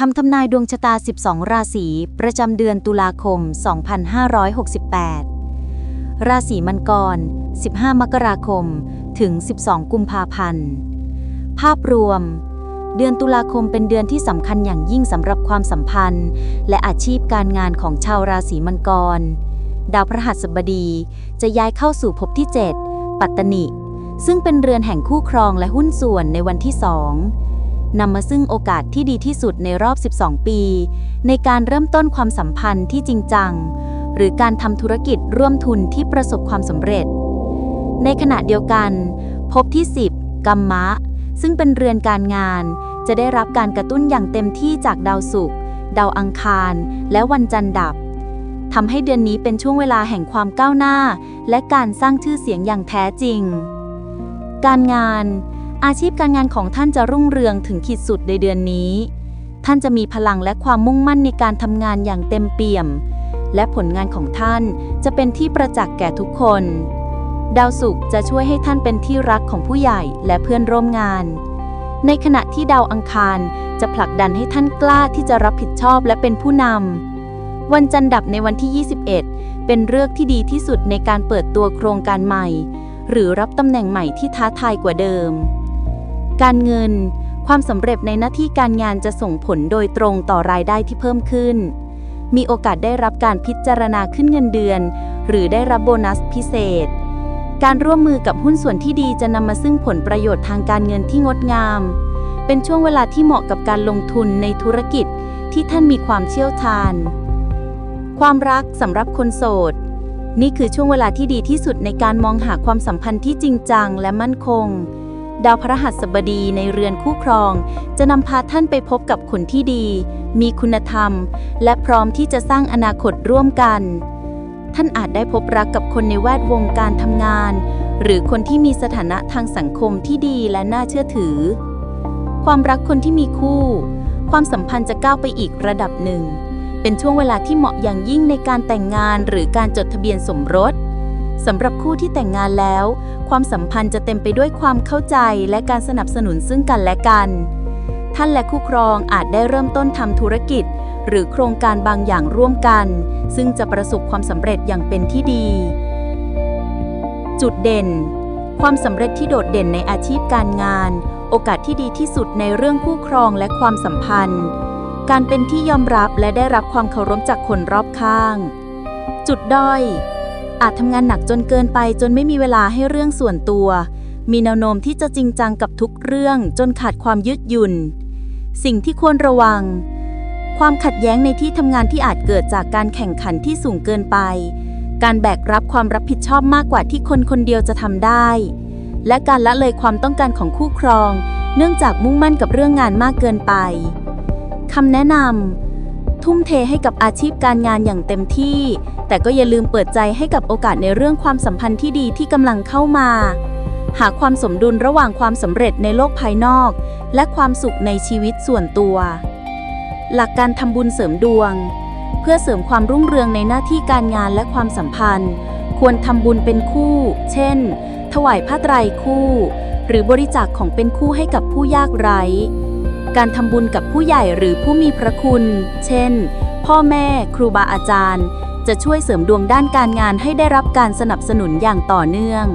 คำทำนายดวงชะตา 12 ราศี ประจำเดือนตุลาคม 2568 ราศีมังกร 15 มกราคม ถึง 12 กุมภาพันธ์ ภาพรวม เดือนตุลาคมเป็นเดือนที่สำคัญอย่างยิ่งสำหรับความสัมพันธ์ และอาชีพการงานของชาวราศีมังกร ดาวพฤหัสบดีจะย้ายเข้าสู่ภพที่ 7 ปัตตนิ ซึ่งเป็นเรือนแห่งคู่ครองและหุ้นส่วนในวันที่2 นำมาซึ่งโอกาสที่ดีที่สุดในรอบ 12 ปี ในการเริ่มต้นความสัมพันธ์ที่จริงจัง หรือการทำธุรกิจร่วมทุนที่ประสบความสำเร็จ ในขณะเดียวกัน พบที่ 10 กัมมะ ซึ่งเป็นเรือนการงาน จะได้รับการกระตุ้นอย่างเต็มที่จากดาวศุกร์ดาวอังคาร และวันจันทร์ดับทำให้เดือนนี้เป็นช่วงเวลาแห่งความก้าวหน้า และการสร้างชื่อเสียงอย่างแท้จริง การงาน อาชีพการงานของท่านจะรุ่งเรืองถึงขีดสุดในเดือนนี้ ท่านจะมีพลังและความมุ่งมั่นในการทำงานอย่างเต็มเปี่ยม และผลงานของท่านจะเป็นที่ประจักษ์แก่ทุกคน ดาวศุกร์จะช่วยให้ท่านเป็นที่รักของผู้ใหญ่และเพื่อนร่วมงาน ในขณะที่ดาวอังคารจะผลักดันให้ท่านกล้าที่จะรับผิดชอบและเป็นผู้นำวันจันทร์ดับในวันที่ 21 เป็นเรื่องที่ดีที่สุดในการเปิดตัวโครงการใหม่หรือรับตำแหน่งใหม่ที่ท้าทายกว่าเดิม การเงิน ความสำเร็จในหน้าที่การงานจะส่งผลโดยตรงต่อรายได้ที่เพิ่มขึ้น มีโอกาสได้รับการพิจารณาขึ้นเงินเดือน หรือได้รับโบนัสพิเศษ การร่วมมือกับหุ้นส่วนที่ดีจะนำมาซึ่งผลประโยชน์ทางการเงินที่งดงาม เป็นช่วงเวลาที่เหมาะกับการลงทุนในธุรกิจที่ท่านมีความเชี่ยวชาญ ความรักสำหรับคนโสดนี่คือช่วงเวลาที่ดีที่สุดในการมองหาความสัมพันธ์ที่จริงจังและมั่นคง ดาวพระหัสบดีในเรือนคู่ครอง จะนำพาท่านไปพบกับคนที่ดี มีคุณธรรม และพร้อมที่จะสร้างอนาคตร่วมกัน ท่านอาจได้พบรักกับคนในแวดวงการทำงาน หรือคนที่มีสถานะทางสังคมที่ดีและน่าเชื่อถือ ความรักคนที่มีคู่ ความสัมพันธ์จะก้าวไปอีกระดับหนึ่ง เป็นช่วงเวลาที่เหมาะอย่างยิ่งในการแต่งงานหรือการจดทะเบียนสมรส สำหรับคู่ที่แต่งงานแล้ว ความสัมพันธ์จะเต็มไปด้วยความเข้าใจและการสนับสนุนซึ่งกันและกัน ท่านและคู่ครองอาจได้เริ่มต้นทำธุรกิจ หรือโครงการบางอย่างร่วมกัน ซึ่งจะประสบความสำเร็จอย่างเป็นที่ดี จุดเด่น ความสำเร็จที่โดดเด่นในอาชีพการงาน โอกาสที่ดีที่สุดในเรื่องคู่ครองและความสัมพันธ์ การเป็นที่ยอมรับและได้รับความเคารพจากคนรอบข้าง จุดด้อย อาจทำงานหนักจนเกินไปจนไม่มีเวลาให้เรื่องส่วนตัว มีแนวโน้มที่จะจริงจังกับทุกเรื่องจนขาดความยืดหยุ่น สิ่งที่ควรระวัง ความขัดแย้งในที่ทำงานที่อาจเกิดจากการแข่งขันที่สูงเกินไป การแบกรับความรับผิดชอบมากกว่าที่คนคนเดียวจะทำได้ และการละเลยความต้องการของคู่ครอง เนื่องจากมุ่งมั่นกับเรื่องงานมากเกินไปคำแนะนำทุ่มเทให้กับอาชีพการงานอย่างเต็มที่ แต่ก็อย่าลืมเปิดใจให้กับโอกาสในเรื่องความสัมพันธ์ที่ดีที่กำลังเข้ามา หาความสมดุลระหว่างความสำเร็จในโลกภายนอก และความสุขในชีวิตส่วนตัว หลักการทำบุญเสริมดวง เพื่อเสริมความรุ่งเรืองในหน้าที่การงานและความสัมพันธ์ ควรทำบุญเป็นคู่ เช่น ถวายผ้าไตรคู่ หรือบริจาคของเป็นคู่ให้กับผู้ยากไร้การทำบุญกับผู้ใหญ่หรือผู้มีพระคุณ เช่น พ่อแม่ ครูบาอาจารย์ จะช่วยเสริมดวงด้านการงานให้ได้รับการสนับสนุนอย่างต่อเนื่อง